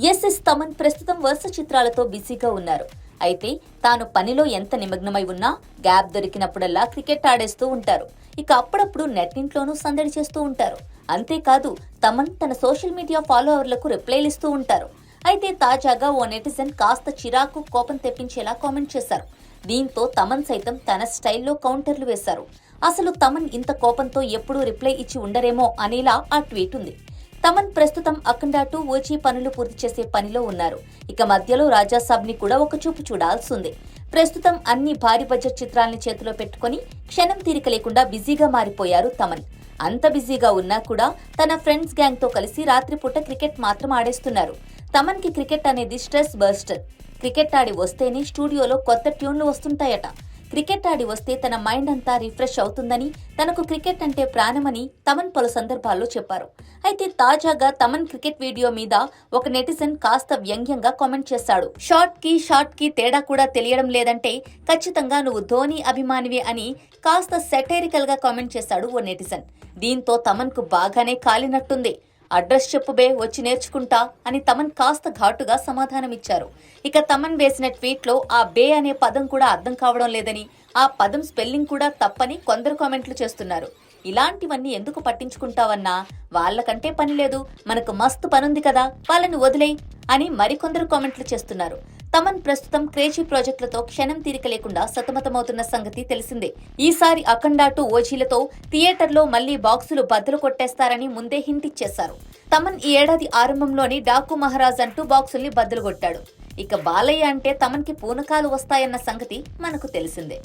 SS Thaman ప్రస్తుతం వరుస చిత్రాలతో బిజీగా ఉన్నారు. అయితే తాను పనిలో ఎంత నిమగ్నమై ఉన్నా గ్యాప్ దొరికినప్పుడల్లా క్రికెట్ ఆడేస్తూ ఉంటారు. ఇక అప్పుడప్పుడు నెట్టింట్లోనూ సందడి చేస్తూ ఉంటారు. అంతేకాదు తమన్ తన సోషల్ మీడియా ఫాలోవర్లకు రిప్లైలు ఇస్తూ ఉంటారు. అయితే తాజాగా ఓ నెటిజన్ కాస్త చిరాకు కోపం తెప్పించేలా కామెంట్ చేశారు. దీంతో తమన్ సైతం తన స్టైల్లో కౌంటర్లు వేశారు. అసలు తమన్ ఇంత కోపంతో ఎప్పుడూ రిప్లై ఇచ్చి ఉండరేమో అనేలా ఆ ట్వీట్ ఉంది. తమన్ ప్రస్తుతం అఖండ టూ ఓచీ పనులు పూర్తి చేసే పనిలో ఉన్నారు. ఇక మధ్యలో రాజాసాబ్ని కూడా ఒక చూపు చూడాల్సింది. ప్రస్తుతం అన్ని భారీ బడ్జెట్ చిత్రాల్ని చేతిలో పెట్టుకుని క్షణం తీరిక లేకుండా బిజీగా మారిపోయారు తమన్. అంత బిజీగా ఉన్నా కూడా తన ఫ్రెండ్స్ గ్యాంగ్తో కలిసి రాత్రిపూట క్రికెట్ మాత్రం ఆడేస్తున్నారు. తమన్కి క్రికెట్ అనేది స్ట్రెస్ బర్స్టర్ క్రికెట్ ఆడి వస్తేనే స్టూడియోలో కొత్త ట్యూన్లు వస్తుంటాయట. క్రికెట్ ఆడి వస్తే తన మైండ్ అంతా రిఫ్రెష్ అవుతుందని తనకు క్రికెట్ అంటే ప్రాణమని తమన్ పలు సందర్భాల్లో చెప్పారు. అయితే తాజాగా తమన్ క్రికెట్ వీడియో మీద ఒక నెటిజన్ కాస్త వ్యంగ్యంగా కామెంట్ చేశాడు. షార్ట్కి షార్ట్కి తేడా కూడా తెలియడం లేదంటే ఖచ్చితంగా నువ్వు ధోని అభిమానివి అని కాస్త సెటైరికల్గా కామెంట్ చేశాడు ఓ నెటిజన్. దీంతో తమన్కు బాగానే కాలినట్టుంది. అడ్రస్ చెప్పు బే వచ్చి నేర్చుకుంటా అని తమన్ కాస్త ఘాటుగా సమాధానమిచ్చారు. ఇక తమన్ వేసిన ట్వీట్లో ఆ బే అనే పదం కూడా అర్థం కావడం లేదని ఆ పదం స్పెల్లింగ్ కూడా తప్పని కొందరు కామెంట్లు చేస్తున్నారు. ఇలాంటివన్నీ ఎందుకు పట్టించుకుంటావన్నా? వాళ్ళకంటే పని లేదు. మనకు మస్తు పనుంది కదా. వాళ్ళని వదిలేయి. అని మరికొందరు కామెంట్లు చేస్తున్నారు. తమన్ ప్రస్తుతం క్రేజీ ప్రాజెక్టులతో క్షణం తీరిక లేకుండా సతమతమవుతున్న సంగతి తెలిసిందే. ఈసారి అఖండాటు టూ ఓజీలతో థియేటర్లో మళ్ళీ బాక్సులు బద్దలు కొట్టేస్తారని ముందే హింట్ ఇచ్చేశారు. తమన్ ఈ ఏడాది ఆరంభంలోని డాకు మహారాజ్ అంటూ బాక్సుల్ని బద్దలు కొట్టాడు. ఇక బాలయ్య అంటే తమన్కి పూనకాలు వస్తాయన్న సంగతి మనకు తెలిసిందే.